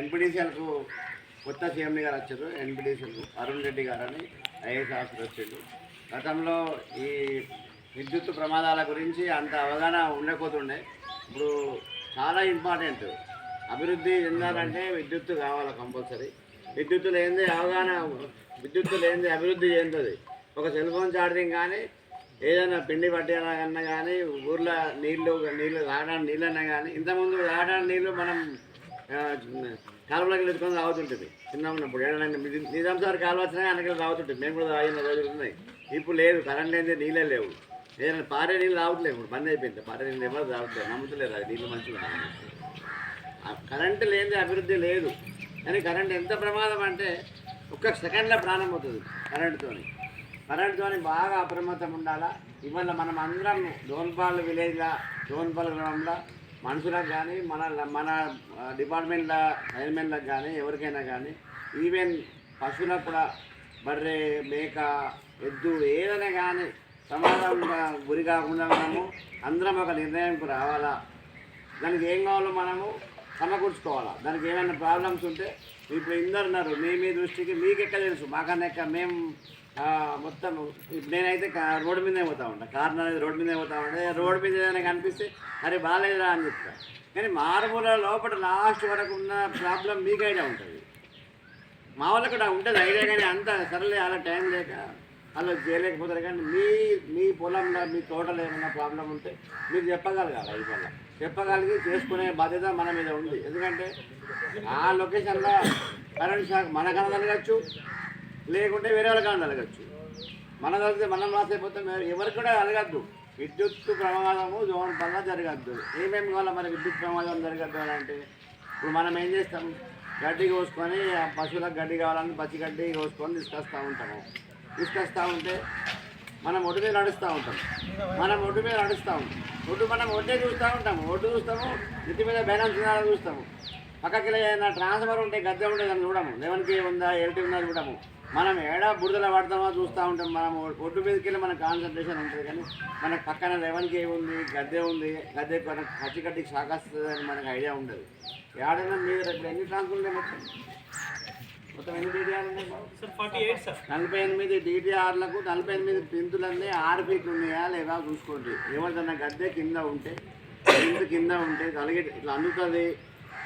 ఎన్పిడిసిఎల్కు కొత్త సీఎండి గారు వచ్చారు. ఎన్పిడిసిఎల్కు అరుణ్ రెడ్డి గారు అని ఐఏఎస్ ఆఫీసర్ వచ్చారు గతంలో ఈ విద్యుత్ ప్రమాదాల గురించి అంత అవగాహన ఉండకపోతుండే. ఇప్పుడు చాలా ఇంపార్టెంట్. అభివృద్ధి చెందాలంటే విద్యుత్తు కావాలి కంపల్సరీ. విద్యుత్తు లేనిదే అవగాహన విద్యుత్తు లేనిదే అభివృద్ధి చెందుతుంది ఒక సెల్ ఫోన్ ఛార్జింగ్ కానీ ఏదైనా పిండి పట్టేయాలన్నా కానీ ఊర్లో నీళ్ళు నీళ్ళు తాగడానికి నీళ్ళన్నా కానీ ఇంతకుముందు తాగడానికి నీళ్ళు మనం కాలువలోకి ఎత్తుకొని రావుతుంటుంది చిన్న ఉన్నప్పుడు ఏడైనా నిజాం సార్ కాలువ వచ్చినా వెనకాల రావుతుంటుంది మేము కూడా తాగిన రోజులు ఉన్నాయి. ఇప్పుడు లేదు కరెంట్ లేనిదే నీళ్ళే లేవు. ఏదైనా పారే నీళ్ళు రావట్లేదు ఇప్పుడు బంద్ అయిపోయింది. పారే నీళ్ళు ఎవరు రావట్లేదు నమ్ముతలేరు అది నీళ్ళు మంచిగా ఉన్నాయి. ఆ కరెంటు లేనిదే అభివృద్ధి లేదు. కానీ కరెంట్ ఎంత ప్రమాదం అంటే ఒక్క సెకండ్లో ప్రాణం అవుతుంది కరెంటుతోని కరెంటుతోని బాగా అప్రమత్తం ఉండాలా? ఇవాళ మనం అందరం డోన్పాల్ విలేజ్లో డోన్పాల్ గ్రామంలో మనుషులకు కానీ మన మన డిపార్ట్మెంట్ల చైర్మన్లకు కానీ ఎవరికైనా కానీ ఈవెన్ పశువులకు కూడా బర్రె మేక ఎద్దు ఏదైనా కానీ ప్రమాదం గురి కాకుండా మనము అందరం ఒక నిర్ణయంకు రావాలా? దానికి ఏం కావాలో మనము సమకూర్చుకోవాలా దానికి ఏమైనా ప్రాబ్లమ్స్ ఉంటే ఇప్పుడు ఇందరు ఉన్నారు. మీ మీ దృష్టికి మీకు ఎక్కడ తెలుసు? మాకన్నా ఎక్క మేము మొత్తం నేనైతే రోడ్డు మీదే పోతా ఉంటా. కారణం అనేది రోడ్డు మీదే పోతా ఉంటా. రోడ్డు మీద ఏదైనా కనిపిస్తే అరే బాగాలేదురా అని చెప్తా. కానీ మారుమూల లోపల లాస్ట్ వరకు ఉన్న ప్రాబ్లం మీకు ఉంటుంది. మా వాళ్ళకి కూడా ఉంటుంది. ఐడియా కానీ అంత సరలే అలా టైం లేక అలా చేయలేకపోతారు కానీ మీ మీ పొలంలో మీ తోటలో ఏమైనా ప్రాబ్లం ఉంటే మీరు చెప్పగలగాలి ఈ వల్ల చెప్పగలిగి చేసుకునే బాధ్యత మన మీద ఉంది. ఎందుకంటే ఆ లొకేషన్లో కరెంట్ షాక్ మనకన్నా తలగచ్చు లేకుంటే వేరే వాళ్ళకన్నా తలగచ్చు మన తగ్గితే మనం లాస్ అయిపోతాం. ఎవరికి కూడా అలగద్దు విద్యుత్ ప్రమాదము జోన్ వల్ల జరగద్దు. ఏమేమి కావాలో మన విద్యుత్ ప్రమాదం జరగద్దు అని అంటే ఇప్పుడు మనం ఏం చేస్తాం? గడ్డి కోసుకొని ఆ పశువులకు గడ్డి కావాలని పచ్చి గడ్డి కోసుకొని తీసుకొస్తూ ఉంటాము. తీసుకొస్తూ ఉంటే మనం ఒడ్డు మీద నడుస్తూ ఉంటాం. మనం ఒడ్డు మీద నడుస్తూ ఉంటాం. ఒడ్డు మనం ఒడ్డే చూస్తూ ఉంటాము. ఒడ్డు చూస్తాము ఇంటి మీద బ్యాలెన్స్ ఉందా చూస్తాము. పక్కకి ఏదైనా ట్రాన్స్ఫర్ ఉంటే గద్దె ఉంటే దాన్ని చూడము. లెవెన్కి ఉందా ఎల్టీ ఉందా చూడము. మనం ఏడా బురదలో పడతామో చూస్తూ ఉంటాం. మనం ఒడ్డు మీదకి వెళ్ళి మన కాన్సన్ట్రేషన్ ఉంటుంది కానీ మనకు పక్కన లెవెన్కి ఉంది గద్దె ఉంది గద్దె మనకు పచ్చి గడ్డికి షాక్ వస్తుంది అని మనకు ఐడియా ఉండదు. ఏడైనా మీద ఎన్ని ట్రాన్స్ఫర్ ఉంటాయి మొత్తం? నలభై ఎనిమిది డీటీఆర్లకు నలభై ఎనిమిది పింతులన్నీ ఆరు ఫీట్లు ఉన్నాయా లేదా చూసుకోండి. ఎవరిదన్నా గద్దె కింద ఉంటే పిందు కింద ఉంటే కలిగి ఇట్లా అందుతుంది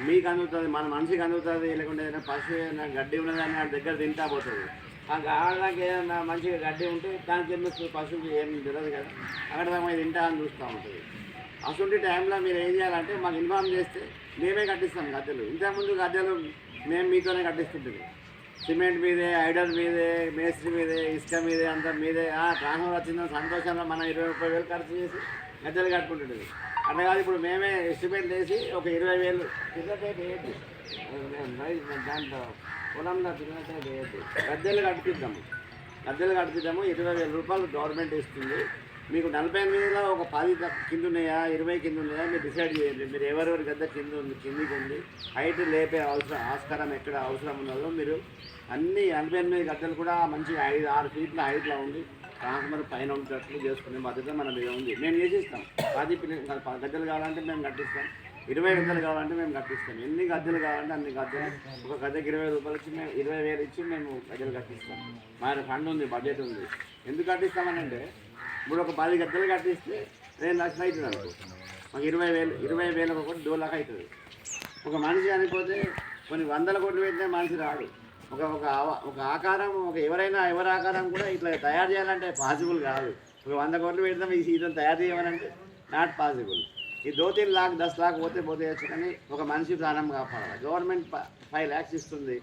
మీకు అందుతుంది మన మనిషికి అందుతుంది లేకుంటే ఏదైనా పశువు ఏదైనా గడ్డి ఉన్నదని ఆ దగ్గర తింటా పోతుంది. ఆ గాడకి ఏదైనా మంచిగా గడ్డి ఉంటే దానికి ఏం వస్తుంది? పశువుకి ఏం తెలియదు కదా. అక్కడ దాకా తింటా అని చూస్తూ ఉంటుంది. అటువంటి టైంలో మీరు ఏం చేయాలంటే మాకు ఇన్ఫార్మ్ చేస్తే మేమే కట్టిస్తాం గద్దెలు. ఇంతకుముందు గద్దెలు మేము మీతోనే కట్టిస్తుంటుంది సిమెంట్ మీదే ఐడల్ మీదే మేస్త్రి మీదే ఇసుక మీదే అంత మీదే. ఆ ట్రాన్స్ఫర్ వచ్చిందని సంతోషంలో మనం ఇరవై ముప్పై వేలు ఖర్చు చేసి గద్దెలు కట్టుకుంటుండేది అంటే కాదు ఇప్పుడు మేమే ఎస్టిమేట్ చేసి ఒక ఇరవై వేలు. కిందటే వేయద్దు. దాంట్లో పొలంలో కిందటే వేయద్దు. గద్దెలు కట్టిద్దాము. గద్దెలు కట్టిద్దాము. ఇరవై వేల రూపాయలు గవర్నమెంట్ ఇస్తుంది. మీకు నలభై ఎనిమిదిలో ఒక పది కింద ఉన్నాయా ఇరవై కింద ఉన్నాయా మీరు డిసైడ్ చేయండి. మీరు ఎవరెవరి గద్ద కింద ఉంది? కిందికి ఉంది. హైట్ లేపే అవసరం ఆస్కారం ఎక్కడ అవసరం ఉన్నదో మీరు అన్ని ఎనభై ఎనిమిది గద్దెలు కూడా మంచి ఐదు ఆరు ఫీట్ల హైట్లో ఉంది ట్రాన్స్ఫర్ పైన ఉండేటట్లు చేసుకునే బాధ్యత మన మీద ఉంది. మేము చేసిస్తాం పది పిల్లలు పది గద్దెలు కావాలంటే మేము కట్టిస్తాం. ఇరవై గద్దెలు కావాలంటే మేము కట్టిస్తాం. ఎన్ని గద్దెలు కావాలంటే అన్ని గద్దెలు ఒక గద్దెకి ఇరవై రూపాయలు ఇచ్చి మేము ఇరవై వేలు ఇచ్చి మేము గద్దెలు కట్టిస్తాం. మా ఫండ్ ఉంది బడ్జెట్ ఉంది. ఎందుకు కట్టిస్తామనంటే ఇప్పుడు ఒక పది గద్దెలు కట్టిస్తే రెండు లక్షలు అవుతుంది అనుకో. ఒక ఇరవై వేలు ఇరవై వేలు ఒకటి డో లాగా అవుతుంది. ఒక మనిషి అనిపోతే కొన్ని వందల కోట్లు పెట్టినా మనిషి రాడు. ఒక ఒక ఒక ఆకారం ఒక ఎవరైనా ఎవరి ఆకారం కూడా ఇట్లా తయారు చేయాలంటే పాసిబుల్ కాదు. ఒక వంద కోట్లు పెడతాం ఈ సీజన్ తయారు చేయమనంటే నాట్ పాసిబుల్ ఈ దో తీన్ లాక్ దస్ లాక్ పోతే పోతే కానీ ఒక మనిషి ప్రాణం కాపాడాలి. గవర్నమెంట్ ఫైవ్ ల్యాక్స్ ఇస్తుంది.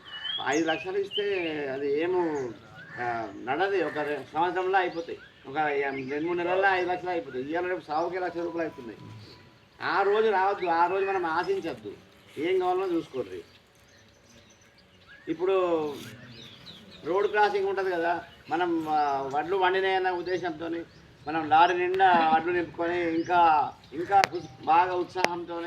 ఐదు లక్షలు ఇస్తే అది ఏమో నడది. ఒక సంవత్సరంలో అయిపోతాయి. ఒక రెండు మూడు నెలల్లో ఐదు లక్షలు అయిపోతాయి. ఇవాళ రేపు సాగుకే లక్ష రూపాయలు అవుతున్నాయి. ఆ రోజు రావద్దు ఆ రోజు మనం ఆశించద్దు. ఏం కావాలో చూసుకోర్రి ఇప్పుడు రోడ్ క్రాసింగ్ ఉంటుంది కదా మనం వడ్లు వండినాయన్న ఉద్దేశంతో మనం లారీ నిండా వడ్లు నింపుకొని ఇంకా ఇంకా బాగా ఉత్సాహంతో